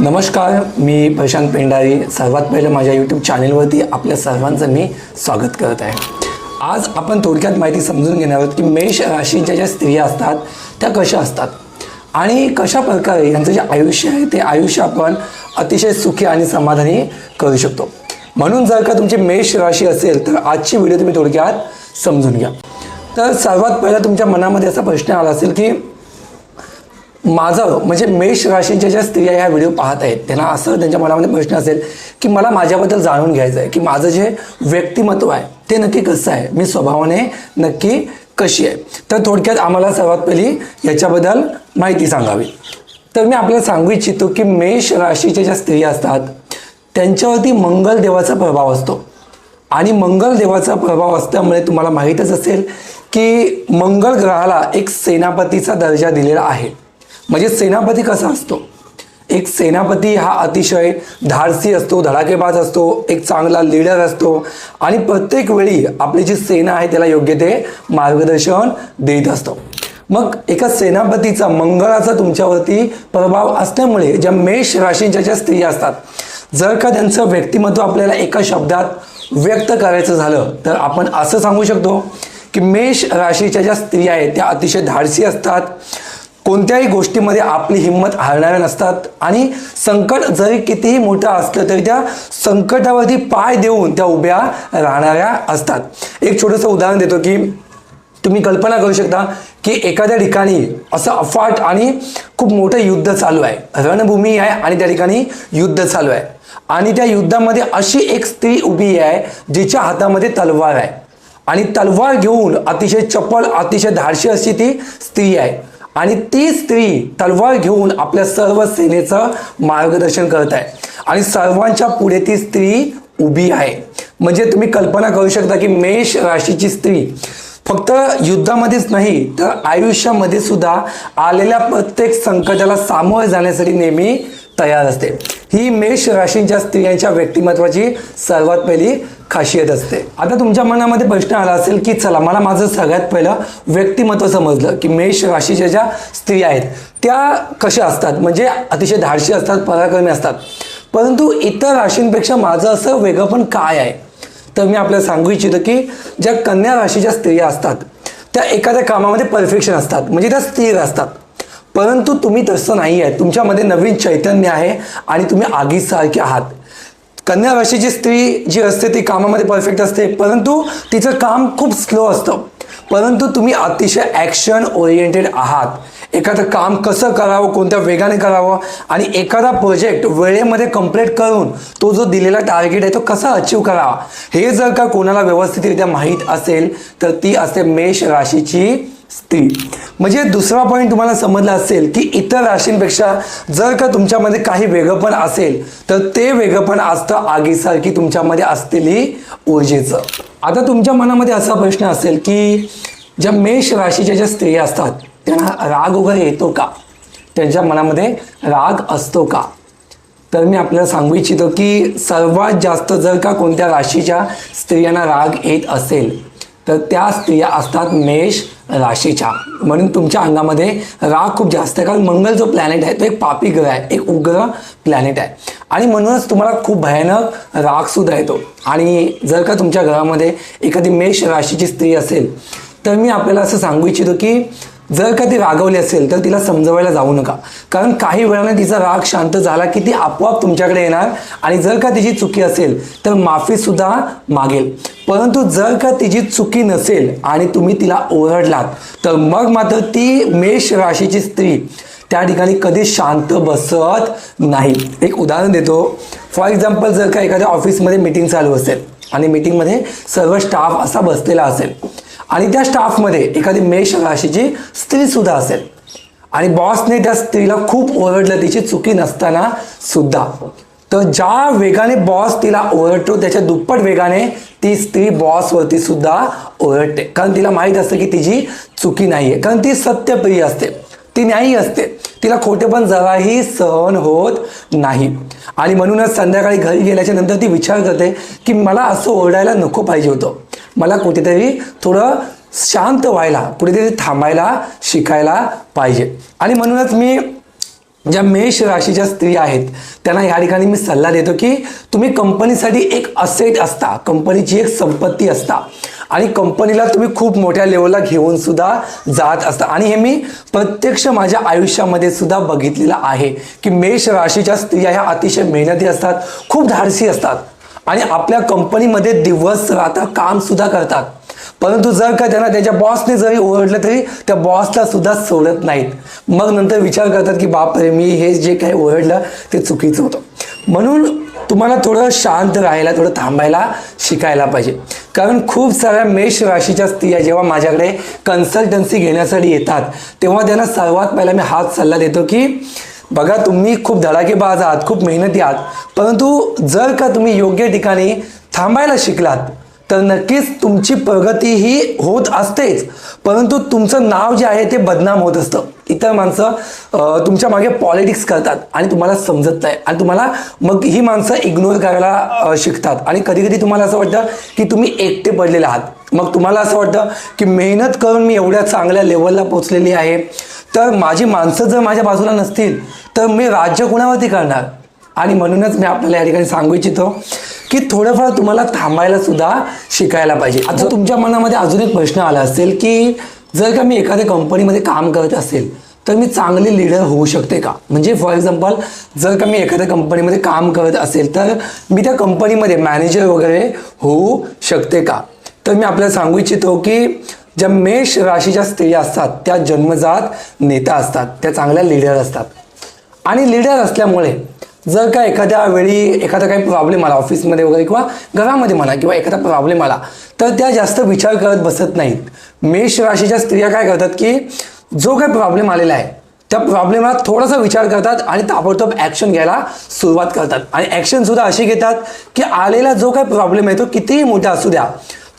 नमस्कार मी प्रशांत पेंडारी सर्वात पहिलं माझ्या यूट्यूब चॅनेलवरती आपल्या सर्वांचं मी स्वागत करत आहे. आज आपण थोडक्यात माहिती समजून घेणार आहोत की मेष राशीच्या ज्या स्त्रिया असतात त्या कशा असतात? आणि कशा प्रकारे यांचं जे आयुष्य आहे ते आयुष्य आपण अतिशय सुखी आणि समाधानी करू शकतो. म्हणून जर का तुमची मेष राशी असेल तर आजची व्हिडिओ तुम्ही थोडक्यात समजून घ्या. तर सर्वात पहिला तुमच्या मनामध्ये असा प्रश्न आला असेल की माझं म्हणजे मेष राशीच्या ज्या स्त्रिया ह्या व्हिडिओ पाहत आहेत त्यांना असं त्यांच्या मनामध्ये प्रश्न असेल की मला माझ्याबद्दल जाणून घ्यायचं आहे की माझं जे व्यक्तिमत्व आहे ते नक्की कसं आहे? मी स्वभावाने नक्की कशी आहे? तर थोडक्यात आम्हाला सर्वात पहिली याच्याबद्दल माहिती सांगावी. तर मी आपल्याला सांगू इच्छितो की मेष राशीच्या ज्या स्त्रिया असतात त्यांच्यावरती मंगल देवाचा प्रभाव असतो. आणि मंगल देवाचा प्रभाव असल्यामुळे तुम्हाला माहीतच असेल की मंगल ग्रहाला एक सेनापतीचा दर्जा दिलेला आहे. म्हणजे सेनापती कसा असतो? एक सेनापती हा अतिशय धाडसी असतो धडाकेबाज असतो एक चांगला लीडर असतो आणि प्रत्येक वेळी आपली जी सेना आहे त्याला योग्य ते मार्गदर्शन देत असतो. मग एका सेनापतीचा मंगळाचा तुमच्यावरती प्रभाव असल्यामुळे ज्या मेष राशीच्या ज्या स्त्रिया असतात जर का त्यांचं व्यक्तिमत्व आपल्याला एका शब्दात व्यक्त करायचं झालं तर आपण असं सांगू शकतो की मेष राशीच्या ज्या स्त्रिया आहेत त्या अतिशय धाडसी असतात. कोणत्याही गोष्टीमध्ये आपली हिंमत हारणाऱ्या नसतात. आणि संकट जरी कितीही मोठं असलं तरी त्या संकटावरती पाय देऊन त्या उभ्या राहणाऱ्या असतात. एक छोटंसं उदाहरण देतो की तुम्ही कल्पना करू शकता की एखाद्या ठिकाणी असं अफाट आणि खूप मोठं युद्ध चालू आहे. रणभूमी आहे आणि त्या ठिकाणी युद्ध चालू आहे. आणि त्या युद्धामध्ये अशी एक स्त्री उभी आहे जिच्या हातामध्ये तलवार आहे. आणि तलवार घेऊन अतिशय चपळ अतिशय धाडशी अशी ती स्त्री आहे. आणि ती स्त्री तलवार घेऊन आपल्या सर्व सेनेचं मार्गदर्शन करत आहे. आणि सर्वांच्या पुढे ती स्त्री उभी आहे. म्हणजे तुम्ही कल्पना करू शकता की मेष राशीची स्त्री फक्त युद्धामध्येच नाही तर आयुष्यामध्ये सुद्धा आलेल्या प्रत्येक संकटाला सामोरे जाण्यासाठी नेहमी तयार असते. ही मेष राशींच्या स्त्रियांच्या व्यक्तिमत्वाची सर्वात पहिली खासियत असते. आता तुमच्या मनामध्ये प्रश्न आला असेल की चला मला माझं सगळ्यात पहिलं व्यक्तिमत्व समजलं की मेष राशीच्या ज्या स्त्रिया आहेत त्या कशा असतात? म्हणजे अतिशय धाडशी असतात पराक्रमी असतात. परंतु इतर राशींपेक्षा माझं असं वेगळं पण काय आहे? तर मी आपल्याला सांगू इच्छितो की ज्या कन्या राशीच्या स्त्रिया असतात त्या एखाद्या कामामध्ये परफेक्शन असतात म्हणजे त्या स्थिर असतात. परंतु तुम्ही तसं नाही आहे तुमच्यामध्ये नवीन चैतन्य आहे आणि तुम्ही आगीसारखे आहात. कन्या राशीची स्त्री जी असते ती कामामध्ये परफेक्ट असते परंतु तिचं काम खूप स्लो असतं. परंतु तुम्ही अतिशय ॲक्शन ओरिएंटेड आहात. एखादं काम कसं करावं कोणत्या वेगाने करावं आणि एखादा प्रोजेक्ट वेळेमध्ये कंप्लीट करून तो जो दिलेला टार्गेट आहे तो कसा अचीव करावा हे जर का कोणाला व्यवस्थितरित्या माहीत असेल तर ती असते मेष राशीची स्त्री. म्हणजे दुसरा पॉईंट तुम्हाला समजला असेल की इतर राशींपेक्षा जर का तुमच्यामध्ये काही वेगळंपण असेल तर ते वेगळंपण असतं आगीसारखी तुमच्यामध्ये असलेली ऊर्जेचं. आता तुमच्या मनामध्ये असा प्रश्न असेल की ज्या मेष राशीच्या ज्या स्त्रिया असतात त्यांना राग वगैरे येतो का? त्यांच्या मनामध्ये राग असतो का? तर मी आपल्याला सांगू इच्छितो की सर्वात जास्त जर का कोणत्या राशीच्या स्त्रियांना राग येत असेल तर त्या स्त्रिया असतात मेष राशीच्या. म्हणून तुमच्या अंगामध्ये राग खूप जास्त आहे. कारण मंगल जो प्लॅनेट आहे तो एक पापी ग्रह आहे. एक उग्र प्लॅनेट आहे. आणि म्हणूनच तुम्हाला खूप भयानक राग सुद्धा येतो. आणि जर का तुमच्या घरामध्ये एखादी मेष राशीची स्त्री असेल तर मी आपल्याला असं सांगू इच्छितो की जर का ती रागवली असेल तर तिला समजवायला जाऊ नका. कारण काही वेळाने तिचा राग शांत झाला की ती आपोआप तुमच्याकडे येणार आणि जर का तिची चुकी असेल तर माफीसुद्धा मागेल. परंतु जर का तिची चुकी नसेल आणि तुम्ही तिला ओरडलात तर मग मात्र ती मेष राशीची स्त्री त्या ठिकाणी कधी शांत बसत नाही. एक उदाहरण देतो. फॉर एक्झाम्पल जर का एखाद्या ऑफिसमध्ये मीटिंग चालू असेल आणि मीटिंगमध्ये सर्व स्टाफ असा बसलेला असेल आणि त्या स्टाफमध्ये एखादी मेष राशीची स्त्रीसुद्धा असेल. आणि बॉसने त्या स्त्रीला खूप ओरडलं तिची चुकी नसताना सुद्धा. तर ज्या वेगाने बॉस तिला ओरडतो त्याच्या दुप्पट वेगाने ती स्त्री बॉसवरती सुद्धा ओरडते. कारण तिला माहीत असतं की तिची चुकी नाही आहे कारण ती सत्यप्रिय असते. ती न्यायी असते. तिला खोटेपण जराही सहन होत नाही. आणि म्हणूनच संध्याकाळी घरी गेल्याच्यानंतर ती विचार करते की मला असं ओरडायला नको पाहिजे होतं. मला कुठेतरी थोडं शांत व्हायला कुठेतरी थांबायला शिकायला पाहिजे. आणि म्हणूनच मी ज्या मेष राशीच्या स्त्री आहेत त्यांना या ठिकाणी मी सल्ला देतो की तुम्ही कंपनीसाठी एक असेट असता कंपनीची एक संपत्ती असता. आणि कंपनीला तुम्ही खूप मोठ्या लेवलला घेऊन सुद्धा जात असता. आणि हे मी प्रत्यक्ष माझ्या आयुष्यामध्ये सुद्धा बघितलेलं आहे की मेष राशीच्या स्त्रिया ह्या अतिशय मेहनती असतात खूप धाडसी असतात. आणि आपल्या कंपनीमध्ये दिवस रात्र काम सुद्धा करतात. परंतु जर का त्यांना त्याच्या बॉसने जरी ओरडलं तरी त्या बॉसला सुद्धा सोडत नाहीत. मग नंतर विचार करतात की बापरे मी हे जे काही ओरडलं ते चुकीचं होतं. म्हणून तुम्हाला थोडं शांत राहायला थोडं थांबायला शिकायला पाहिजे. कारण खूप साऱ्या मेष राशीच्या स्त्रिया जेव्हा माझ्याकडे कन्सल्टन्सी घेण्यासाठी येतात तेव्हा त्यांना सर्वात पहिला मी हाच सल्ला देतो की बघा तुम्ही खूप धडाकेबाज आहात खूप मेहनती आहात परंतु जर का तुम्ही योग्य ठिकाणी थांबायला शिकलात तर नक्कीच तुमची प्रगती ही होत असतेच. परंतु तुमचं नाव जे आहे ते बदनाम होत असतं. इतर माणसं तुमच्या मागे पॉलिटिक्स करतात आणि तुम्हाला समजत नाही. आणि तुम्हाला मग ही माणसं इग्नोर करायला शिकतात. आणि कधी कधी तुम्हाला असं वाटतं की तुम्ही एकटे पडलेले आहात. मग तुम्हाला असं वाटतं की मेहनत करून मी एवढ्या चांगल्या लेवलला पोचलेली आहे. तर माझी माणसं जर माझ्या बाजूला नसतील तर मी राज्य कुणावरती करणार? आणि म्हणूनच मी आपल्याला या ठिकाणी सांगू इच्छितो की थोडंफार तुम्हाला थांबायला सुद्धा शिकायला पाहिजे. आता तुमच्या मनामध्ये अजून एक प्रश्न आला असेल की जर का मी एखाद्या कंपनीमध्ये काम करत असेल तर मी चांगली लीडर होऊ शकते का? म्हणजे फॉर एक्झाम्पल जर का मी एखाद्या कंपनीमध्ये काम करत असेल तर मी त्या कंपनीमध्ये मॅनेजर वगैरे होऊ शकते का? तर मी आपल्याला सांगू इच्छितो की ज्या मेष राशीच्या स्त्रिया असतात त्या जन्मजात नेता असतात त्या चांगल्या लीडर असतात. आणि लीडर असल्यामुळे जर का एखाद्या वेळी एखादा काही प्रॉब्लेम आला ऑफिसमध्ये वगैरे किंवा घरामध्ये म्हणा किंवा एखादा प्रॉब्लेम आला तर त्या जास्त विचार करत बसत नाहीत. मेष राशीच्या स्त्रिया काय करतात की जो काही प्रॉब्लेम आलेला आहे त्या प्रॉब्लेमला थोडासा विचार करतात आणि ताबडतोब ॲक्शन घ्यायला सुरुवात करतात. आणि ॲक्शनसुद्धा अशी घेतात की आलेला जो काही प्रॉब्लेम आहे तो कितीही मोठा असू द्या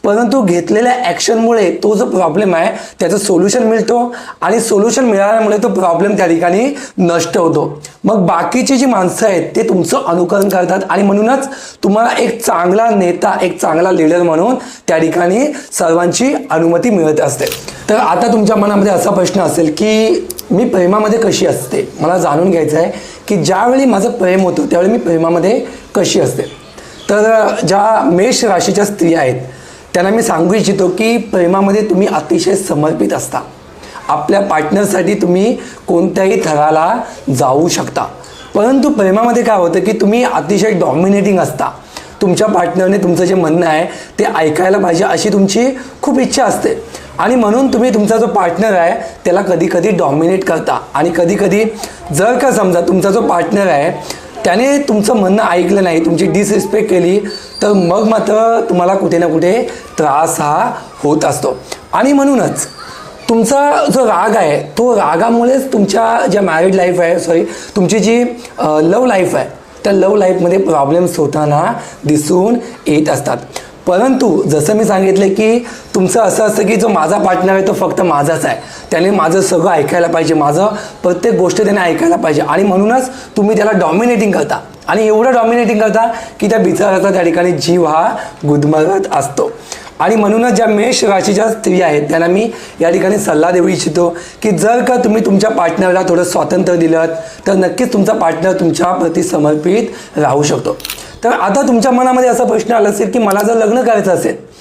परंतु घेतलेल्या ॲक्शनमुळे तो जो प्रॉब्लेम आहे त्याचं सोल्युशन मिळतो आणि सोल्युशन मिळाल्यामुळे तो प्रॉब्लेम त्या ठिकाणी नष्ट होतो. मग बाकीची जी माणसं आहेत ते तुमचं अनुकरण करतात आणि म्हणूनच तुम्हाला एक चांगला नेता एक चांगला लीडर म्हणून त्या ठिकाणी सर्वांची अनुमती मिळत असते. तर आता तुमच्या मनामध्ये असा प्रश्न असेल की मी प्रेमामध्ये कशी असते? मला जाणून घ्यायचं आहे की ज्यावेळी माझं प्रेम होतं त्यावेळी मी प्रेमामध्ये कशी असते? तर ज्या मेष राशीच्या स्त्रिया आहेत त्यांना मी सांगू इच्छितो की प्रेमामध्ये तुम्ही अतिशय समर्पित असता. आपल्या पार्टनरसाठी तुम्ही कोणत्याही थराला जाऊ शकता. परंतु प्रेमामध्ये काय होतं की तुम्ही अतिशय डॉमिनेटिंग असता. तुमच्या पार्टनरने तुमचं जे म्हणणं आहे ते ऐकायला पाहिजे अशी तुमची खूप इच्छा असते. आणि म्हणून तुम्ही तुमचा जो पार्टनर आहे त्याला कधीकधी डॉमिनेट करता. आणि कधीकधी जर का समजा तुमचा जो पार्टनर आहे त्याने तुमचं म्हणणं ऐकलं नाही तुमची डिसरिस्पेक्ट केली तर मग मात्र तुम्हाला कुठे ना कुठे त्रास हा होत असतो. आणि म्हणूनच तुमचा जो राग आहे तो रागामुळेच तुमच्या ज्या मॅरिड लाईफ आहे सॉरी तुमची जी लव लाईफ आहे त्या लव लाईफमध्ये प्रॉब्लेम्स होताना दिसून येत असतात. परंतु जसं मी सांगितलं की तुमचं असं असतं की जो माझा पार्टनर आहे तो फक्त माझाच आहे. त्याने माझं सगळं ऐकायला पाहिजे माझं प्रत्येक गोष्ट त्याने ऐकायला पाहिजे. आणि म्हणूनच तुम्ही त्याला डॉमिनेटिंग करता. आणि एवढं डॉमिनेटिंग करता की त्या बिचाराचा त्या ठिकाणी जीव हा गुदमरत असतो. आणि म्हणूनच ज्या मेष राशीच्या स्त्रिया आहेत त्यांना मी या ठिकाणी सल्ला देऊ इच्छितो की जर का तुम्ही तुमच्या पार्टनरला थोडं स्वातंत्र्य दिलं तर नक्कीच तुमचा पार्टनर तुमच्या प्रती समर्पित राहू शकतो. तर आता तुमच्या मनामध्ये असा प्रश्न आला असेल की मला जर लग्न करायचं असेल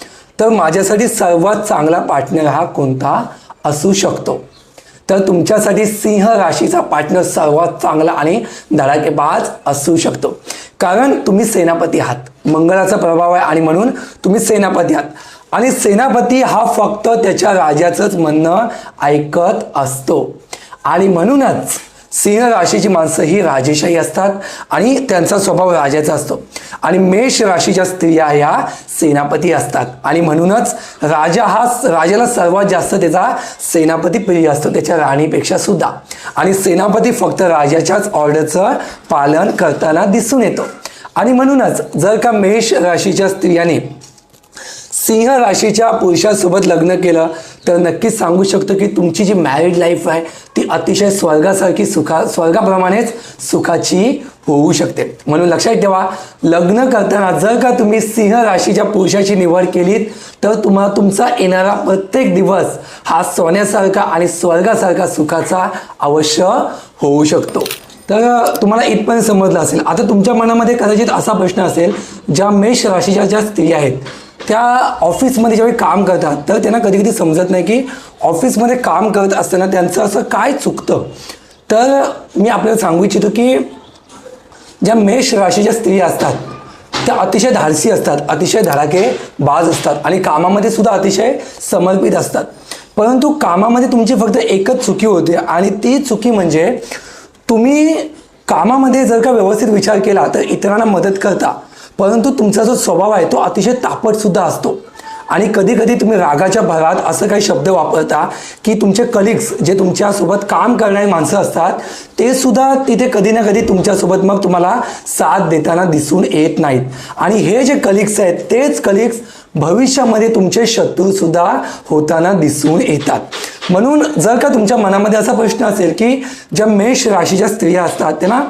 तर माझ्यासाठी सर्वात चांगला पार्टनर हा कोणता असू शकतो. तर तुमच्यासाठी सिंह राशीचा पार्टनर सर्वात चांगला आणि धडाकेबाज असू शकतो. कारण तुम्ही सेनापती आहात. मंगळाचा प्रभाव आहे आणि म्हणून तुम्ही सेनापती आहात. आणि सेनापती हा फक्त त्याच्या राजाचंच म्हणणं ऐकत असतो. आणि म्हणूनच सिंह राशीची माणसं ही राजेशाही असतात आणि त्यांचा स्वभाव राजाचा असतो. आणि मेष राशीच्या स्त्रिया ह्या सेनापती असतात. आणि म्हणूनच राजा हा राजाला सर्वात जास्त त्याचा सेनापती प्रिय असतो. त्याच्या राणीपेक्षा सुद्धा. आणि सेनापती फक्त राजाच्याच ऑर्डरचं पालन करताना दिसून येतो. आणि म्हणूनच जर का मेष राशीच्या स्त्रियाने सिंह राशीच्या पुरुषासोबत लग्न केलं तर नक्कीच सांगू शकतो की तुमची जी मॅरिड लाईफ आहे अतिशय स्वर्गासारखी सुखा स्वर्गाप्रमाणेच सुखाची होऊ शकते. म्हणून लक्षात ठेवा लग्न करताना जर का तुम्ही सिंह राशीच्या पुरुषाची निवड केलीत तर तुम्हाला तुमचा येणारा प्रत्येक दिवस हा सोन्यासारखा आणि स्वर्गासारखा सुखाचा अवश्य होऊ शकतो. तर तुम्हाला इथपर्यंत समजलं असेल. आता तुमच्या मनामध्ये कदाचित असा प्रश्न असेल ज्या मेष राशीच्या ज्या स्त्रिया आहेत त्या ऑफिसमध्ये ज्यावेळी काम करतात तर त्यांना कधी कधी समजत नाही की ऑफिसमध्ये काम करत असताना त्यांचं असं काय चुकतं. तर मी आपल्याला सांगू इच्छितो की ज्या मेष राशीच्या स्त्रिया असतात त्या अतिशय धाडसी असतात अतिशय धडाके बाज असतात आणि कामामध्ये सुद्धा अतिशय समर्पित असतात. परंतु कामामध्ये तुमची फक्त एकच चुकी होते आणि ती चुकी म्हणजे तुम्ही कामामध्ये जर का व्यवस्थित विचार केला तर इतरांना मदत करता. परंतु तुमचा जो स्वभाव आहे तो अतिशय तापटसुद्धा असतो. आणि कधी कधी तुम्ही रागाच्या भरात असं काही शब्द वापरता की तुमचे कलिग्स जे तुमच्यासोबत काम करणारी माणसं असतात ते सुद्धा तिथे कधी ना कधी तुमच्यासोबत मग तुम्हाला साथ देताना दिसून येत नाहीत. आणि हे जे कलिग्स आहेत तेच कलिग्स भविष्यामध्ये तुमचे शत्रूसुद्धा होताना दिसून येतात. म्हणून जर का तुमच्या मनामध्ये असा प्रश्न असेल की ज्या मेष राशीच्या स्त्रिया असतात त्यांना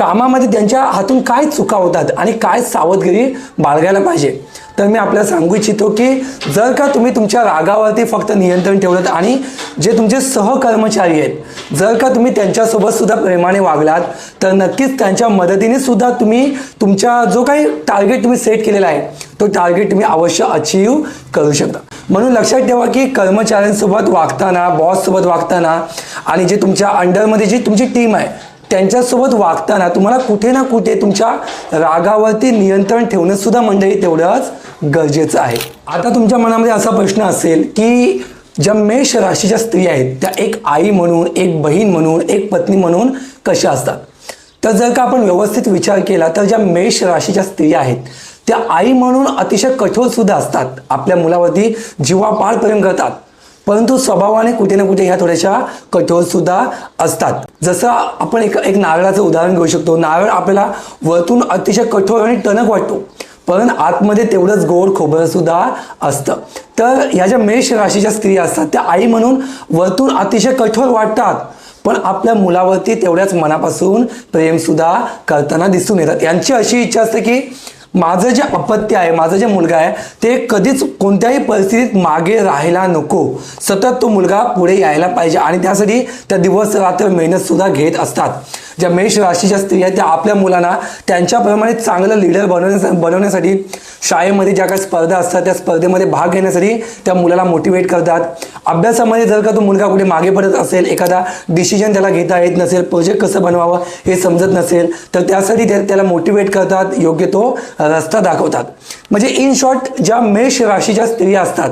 कामामध्ये त्यांच्या हातून काय चुका होतात आणि काय सावधगिरी बाळगायला पाहिजे. तर मी आपल्याला सांगू इच्छितो की जर का तुम्ही तुमच्या रागावरती फक्त नियंत्रण ठेवलं आणि जे तुमचे सहकर्मचारी आहेत जर का तुम्ही त्यांच्यासोबत सुद्धा प्रेमाने वागलात तर नक्कीच त्यांच्या मदतीने सुद्धा तुम्ही तुमच्या जो काही टार्गेट तुम्ही सेट केलेला आहे तो टार्गेट तुम्ही अवश्य अचीव करू शकता. म्हणून लक्षात ठेवा की कर्मचाऱ्यांसोबत वागताना बॉससोबत वागताना आणि जे तुमच्या अंडरमध्ये जी तुमची टीम आहे त्यांच्यासोबत वागताना तुम्हाला कुठे ना कुठे तुमच्या रागावरती नियंत्रण ठेवणंसुद्धा मंडळी तेवढंच गरजेचं आहे. आता तुमच्या मनामध्ये असा प्रश्न असेल की ज्या मेष राशीच्या स्त्री आहेत त्या एक आई म्हणून एक बहीण म्हणून एक पत्नी म्हणून कशा असतात? तर जर का आपण व्यवस्थित विचार केला तर ज्या मेष राशीच्या स्त्रिया आहेत त्या आई म्हणून अतिशय कठोर सुद्धा असतात. आपल्या मुलावरती जीवापाड प्रेम करतात. परंतु स्वभावाने कुठे ना कुठे ह्या थोड्याशा कठोर सुद्धा असतात. जसं आपण एक एक नारळाचं उदाहरण घेऊ शकतो. नारळ आपल्याला वरतून अतिशय कठोर आणि टणक वाटतो. पण आतमध्ये तेवढंच गोड खोबरं सुद्धा असतं. तर ह्या ज्या मेष राशीच्या स्त्रिया असतात त्या आई म्हणून वरतून अतिशय कठोर वाटतात. पण आपल्या मुलावरती तेवढ्याच मनापासून प्रेमसुद्धा करताना दिसून येतात. यांची अशी इच्छा असते की माझं जे अपत्य आहे माझा जे मुलगा आहे ते कधीच कोणत्याही परिस्थितीत मागे राहायला नको. सतत तो मुलगा पुढे यायला पाहिजे आणि त्यासाठी त्या दिवस रात्र मेहनत सुद्धा घेत असतात. ज्या मेष राशीच्या स्त्रिया आहेत त्या आपल्या मुलांना त्यांच्याप्रमाणे चांगलं लिडर बनवण्यासाठी बनवण्यासाठी शाळेमध्ये ज्या काही स्पर्धा असतात त्या स्पर्धेमध्ये भाग घेण्यासाठी त्या मुलाला मोटिवेट करतात. अभ्यासामध्ये जर का तो मुलगा कुठे मागे पडत असेल एखादा डिसिजन त्याला घेता येत नसेल प्रोजेक्ट कसं बनवावं हे समजत नसेल तर त्यासाठी त्या त्याला मोटिवेट करतात योग्य तो रस्ता दाखवतात. म्हणजे इन शॉर्ट ज्या मेष राशीच्या स्त्रिया असतात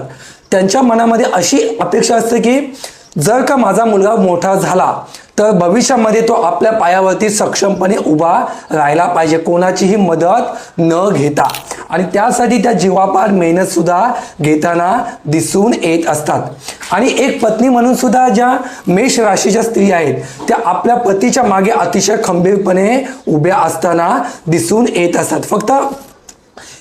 त्यांच्या मनामध्ये अशी अपेक्षा असते की जर का माझा मुलगा मोठा झाला तर भविष्यामध्ये तो आपल्या पायावरती सक्षमपणे उभा राहायला पाहिजे. कोणाचीही मदत न घेता. आणि त्यासाठी त्या जीवापार मेहनतसुद्धा घेताना दिसून येत असतात. आणि एक पत्नी म्हणून सुद्धा ज्या मेष राशीच्या स्त्री आहेत त्या आपल्या पतीच्या मागे अतिशय खंबीरपणे उभ्या असताना दिसून येत असतात. फक्त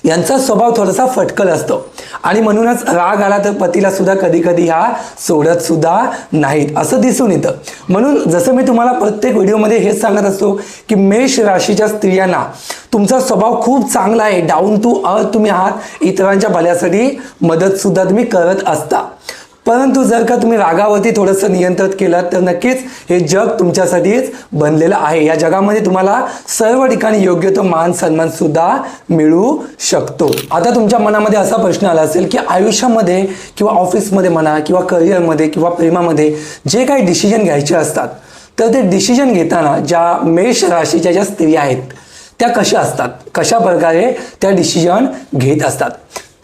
यांचा स्वभाव थोडासा फटकल असतो. आणि म्हणूनच राग आला तर पतीला सुद्धा कधी कधी ह्या सोडत सुद्धा नाहीत. असं दिसून येतं. म्हणून जसं मी तुम्हाला प्रत्येक व्हिडिओमध्ये हेच सांगत असतो की मेष राशीच्या स्त्रियांना तुमचा स्वभाव खूप चांगला आहे. डाऊन टू अर्थ तुम्ही आहात. इतरांच्या भल्यासाठी मदत सुद्धा तुम्ही करत असता. परंतु जर का तुम्ही रागावरती थोडंसं नियंत्रित केलं तर नक्कीच हे जग तुमच्यासाठीच बनलेलं आहे. या जगामध्ये तुम्हाला सर्व ठिकाणी योग्य तो मान सन्मान सुद्धा मिळू शकतो. आता तुमच्या मनामध्ये असा प्रश्न आला असेल की आयुष्यामध्ये किंवा ऑफिसमध्ये म्हणा किंवा करिअरमध्ये किंवा प्रेमामध्ये जे काही डिसिजन घ्यायचे असतात तर ते डिसिजन घेताना ज्या मेष राशीच्या ज्या स्त्रिया आहेत त्या कशा असतात? कशा प्रकारे त्या डिसिजन घेत असतात?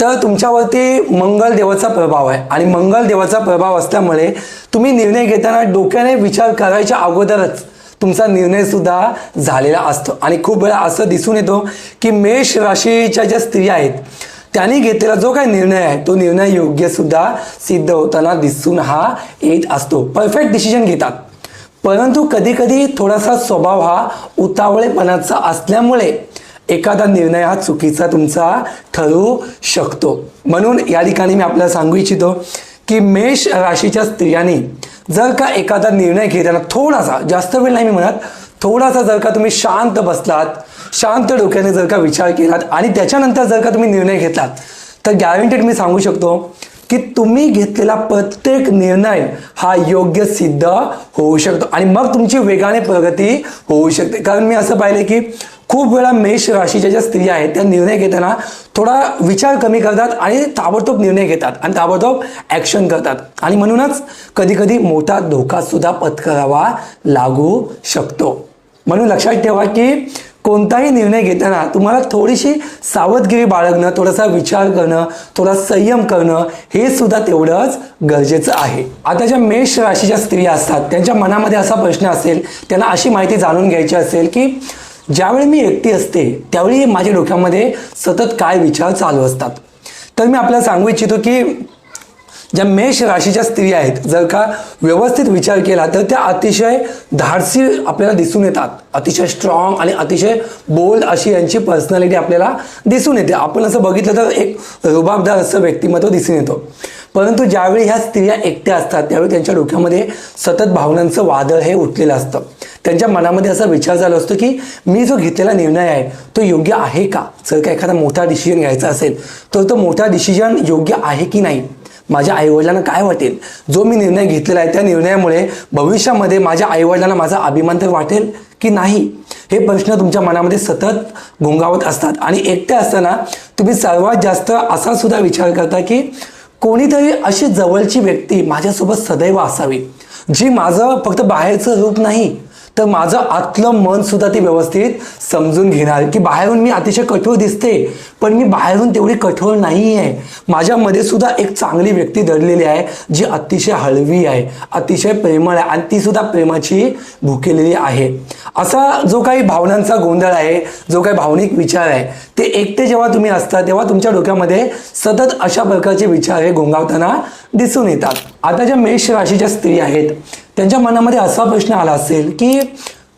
तर तुमच्यावरती मंगल देवाचा प्रभाव आहे. आणि मंगल देवाचा प्रभाव असल्यामुळे तुम्ही निर्णय घेताना डोक्याने विचार करायच्या अगोदरच तुमचा निर्णयसुद्धा झालेला असतो. आणि खूप वेळा असं दिसून येतो की मेष राशीच्या ज्या स्त्रिया आहेत त्यांनी घेतलेला जो काही निर्णय आहे तो निर्णय योग्यसुद्धा सिद्ध होताना दिसून हा येत असतो. परफेक्ट डिसिजन घेतात. परंतु कधीकधी थोडासा स्वभाव हा उतावळेपणाचा असल्यामुळे एखादा निर्णय हा चुकीचा तुमचा ठरू शकतो. म्हणून या ठिकाणी मी आपल्याला सांगू इच्छितो की मेष राशीच्या स्त्रियांनी जर का एखादा निर्णय घेताना थोडासा जास्त वेळ नाही मी म्हणत थोडासा जर का तुम्ही शांत बसलात शांत डोक्याने जर का विचार केलात आणि त्याच्यानंतर जर का तुम्ही निर्णय घेतलात तर गॅरंटेड मी सांगू शकतो की तुम्ही घेतलेला प्रत्येक निर्णय हा योग्य सिद्ध होऊ शकतो. आणि मग तुमची वेगाने प्रगती होऊ शकते. कारण मी असं पाहिलं की खूप वेळा मेष राशीच्या ज्या स्त्रिया आहेत त्या निर्णय घेताना थोडा विचार कमी करतात आणि ताबडतोब निर्णय घेतात आणि ताबडतोब ॲक्शन करतात. आणि म्हणूनच कधीकधी मोठा धोका सुद्धा पत्करावा लागू शकतो. म्हणून लक्षात ठेवा की कोणताही निर्णय घेताना तुम्हाला थोडीशी सावधगिरी बाळगणं थोडासा विचार करणं थोडा संयम करणं हे सुद्धा तेवढंच गरजेचं आहे. आता ज्या मेष राशीच्या स्त्रिया असतात त्यांच्या मनामध्ये असा प्रश्न असेल त्यांना अशी माहिती जाणून घ्यायची असेल की ज्यावेळी मी एकटी असते त्यावेळी माझ्या डोक्यामध्ये सतत काय विचार चालू असतात. तर मी आपल्याला सांगू इच्छितो की ज्या मेष राशीच्या स्त्री आहेत जर का व्यवस्थित विचार केला तर त्या अतिशय धाडसी आपल्याला दिसून येतात. अतिशय स्ट्रॉंग आणि अतिशय बोल्ड अशी यांची पर्सनॅलिटी आपल्याला दिसून येते. आपण असं बघितलं तर एक रुबाबदार असं व्यक्तिमत्व दिसून येतो. परंतु ज्यावेळी ह्या स्त्रिया एकट्या असतात त्यावेळी त्यांच्या डोक्यामध्ये सतत भावनांचं वादळ हे उठलेलं असतं. त्यांच्या मनामध्ये असा विचार झाला असतो की मी जो घेतलेला निर्णय आहे तो योग्य आहे का? जर का एखादा मोठा डिसिजन घ्यायचा असेल तर तो मोठा डिसिजन योग्य आहे की नाही? माझ्या आईवडिलांना काय वाटेल? जो मी निर्णय घेतलेला आहे त्या निर्णयामुळे भविष्यामध्ये माझ्या आईवडिलांना माझा अभिमान तर वाटेल की नाही? हे प्रश्न तुमच्या मनामध्ये सतत घोंगावत असतात. आणि एकटे असताना तुम्ही सर्वात जास्त असा सुद्धा विचार करता की कोणीतरी अशी जवळची व्यक्ती माझ्यासोबत सदैव असावी जी माझं फक्त बाहेरचं रूप नाही. तर माझं आतलं मन सुद्धा ती व्यवस्थित समजून घेणार. की बाहेरून मी अतिशय कठोर दिसते पण मी बाहेरून तेवढी कठोर नाही आहे माझ्यामध्ये सुद्धा एक चांगली व्यक्ती दडलेली आहे जी अतिशय हळवी आहे अतिशय प्रेमळ आहे आणि ती सुद्धा प्रेमाची भुकेलेली आहे. असा जो काही भावनांचा गोंधळ आहे जो काही भावनिक विचार आहे ते एकटे जेव्हा तुम्ही असता तेव्हा तुमच्या डोक्यामध्ये सतत अशा प्रकारचे विचार हे गोंगावताना दिसून येतात. आता ज्या मेष राशीच्या स्त्री आहेत त्यांच्या मनामध्ये असा प्रश्न आला असेल की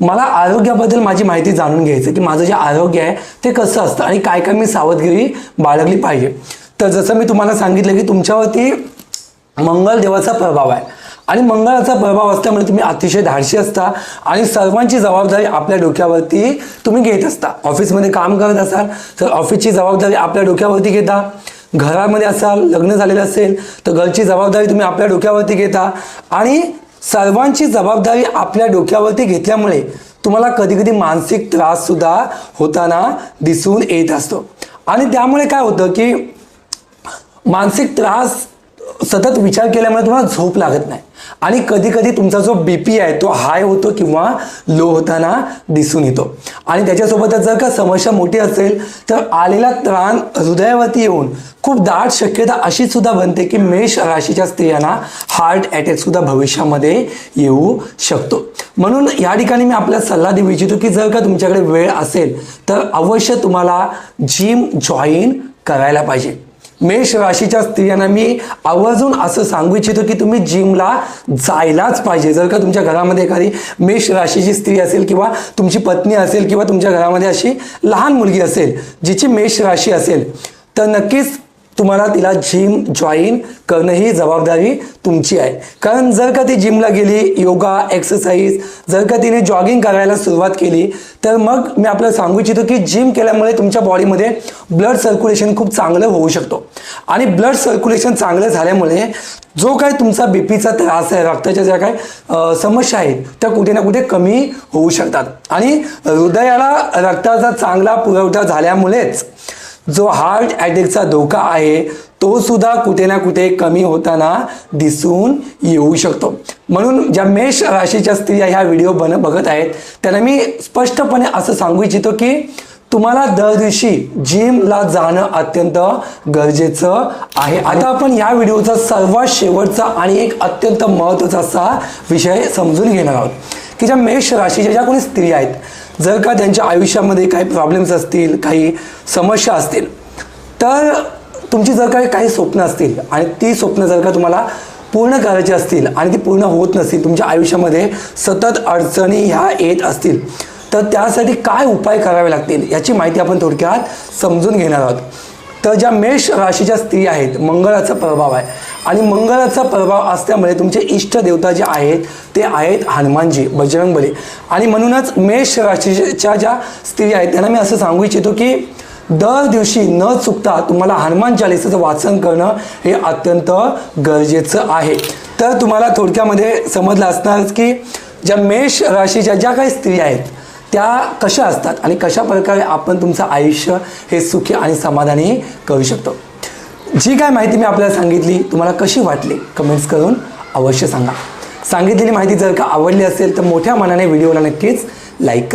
मला आरोग्याबद्दल माझी माहिती जाणून घ्यायचं की माझं जे आरोग्य आहे ते कसं असतं आणि काय काय मी सावधगिरी बाळगली पाहिजे. तर जसं मी तुम्हाला सांगितलं की तुमच्यावरती मंगल देवाचा प्रभाव आहे. आणि मंगळाचा प्रभाव असल्यामुळे तुम्ही अतिशय धाडशी असता आणि सर्वांची जबाबदारी आपल्या डोक्यावरती तुम्ही घेत असता. ऑफिसमध्ये काम करत असाल तर ऑफिसची जबाबदारी आपल्या डोक्यावरती घेता. घरामध्ये असाल लग्न झालेलं असेल तर घरची जबाबदारी तुम्ही आपल्या डोक्यावरती घेता. आणि सर्वांची जबाबदारी आपल्या डोक्यावरती घेतल्यामुळे तुम्हाला कधी कधी मानसिक त्राससुद्धा होताना दिसून येत असतो. आणि त्यामुळे काय होतं की मानसिक त्रास सतत विचार केल्यामुळे तुम्हाला झोप लागत नाही. आणि कधी कधी तुमचा जो बी पी आहे तो हाय होतो किंवा लो होताना दिसून येतो. आणि त्याच्यासोबतच जर का समस्या मोठी असेल तर आलेला त्राण हृदयावरती येऊन खूप दाट शक्यता अशी सुद्धा बनते की मेष राशीच्या स्त्रियांना हार्ट अटॅक सुद्धा भविष्यामध्ये येऊ शकतो. म्हणून या ठिकाणी मी आपला सल्ला देऊ इच्छितो की जर का तुमच्याकडे वेळ असेल तर अवश्य तुम्हाला जिम जॉईन करायला पाहिजे. मेष राशीच्या स्त्रियांना मी आवर्जून असं सांगू इच्छितो की तुम्ही जिमला जायलाच पाहिजे. जर का तुमच्या घरामध्ये एखादी मेष राशीची स्त्री असेल किंवा तुमची पत्नी असेल किंवा तुमच्या घरामध्ये अशी लहान मुलगी असेल जिची मेष राशी असेल तर नक्कीच तुम्हाला तिला जिम जॉईन करणं ही जबाबदारी तुमची आहे. कारण जर का ती जिमला गेली योगा एक्सरसाइज जर का तिने जॉगिंग करायला सुरुवात केली तर मग मी आपल्याला सांगू इच्छितो की जिम केल्यामुळे तुमच्या बॉडीमध्ये ब्लड सर्क्युलेशन खूप चांगलं होऊ शकतो. आणि ब्लड सर्क्युलेशन चांगलं झाल्यामुळे जो काय तुमचा बीपीचा त्रास आहे रक्ताच्या ज्या काय समस्या आहेत त्या कुठे ना कुठे कमी होऊ शकतात. आणि हृदयाला रक्ताचा चांगला पुरवठा झाल्यामुळेच जो हार्ट अटॅकचा धोका आहे तो सुद्धा कुठे ना कुठे कमी होताना दिसून येऊ शकतो. म्हणून ज्या मेष राशीच्या स्त्रिया ह्या व्हिडिओ बन बघत आहेत त्यांना मी स्पष्टपणे असं सांगू इच्छितो की तुम्हाला दर दिवशी जिमला जाणं अत्यंत गरजेचं आहे. आता आपण या व्हिडिओचा सर्वात शेवटचा आणि एक अत्यंत महत्त्वाचा असा विषय समजून घेणार आहोत. की ज्या मेष राशीच्या ज्या कोणी स्त्री आहेत जर का त्यांच्या आयुष्यामध्ये काही प्रॉब्लेम्स असतील काही समस्या असतील तर तुमची जर काही काही स्वप्न असतील आणि ती स्वप्न जर का तुम्हाला पूर्ण करायची असतील आणि ती पूर्ण होत नसतील तुमच्या आयुष्यामध्ये सतत अडचणी ह्या येत असतील तर त्यासाठी काय उपाय करावे लागतील याची माहिती आपण थोडक्यात समजून घेणार आहोत. तर ज्या मेष राशीच्या स्त्री आहेत मंगळाचा प्रभाव आहे. आणि मंगळाचा प्रभाव असल्यामुळे तुमचे इष्ट देवता जे आहेत ते आहेत हनुमानजी बजरंगबली. आणि म्हणूनच मेष राशीच्या ज्या स्त्री आहेत त्यांना मी असं सांगू इच्छितो की दर दिवशी न चुकता तुम्हाला हनुमान चालिसाचं वाचन करणं हे अत्यंत गरजेचं आहे. तर तुम्हाला थोडक्यामध्ये समजलं असणारच की ज्या मेष राशीच्या ज्या काही स्त्रिया आहेत त्या कशा असतात आणि कशा प्रकारे आपण तुमचं आयुष्य हे सुखी आणि समाधानी करू शकतो? जी काय माहिती मी आपल्याला सांगितली तुम्हाला कशी वाटली कमेंट्स करून अवश्य सांगा. सांगितलेली माहिती जर का आवडली असेल तर मोठ्या मनाने व्हिडिओला नक्कीच लाईक करा.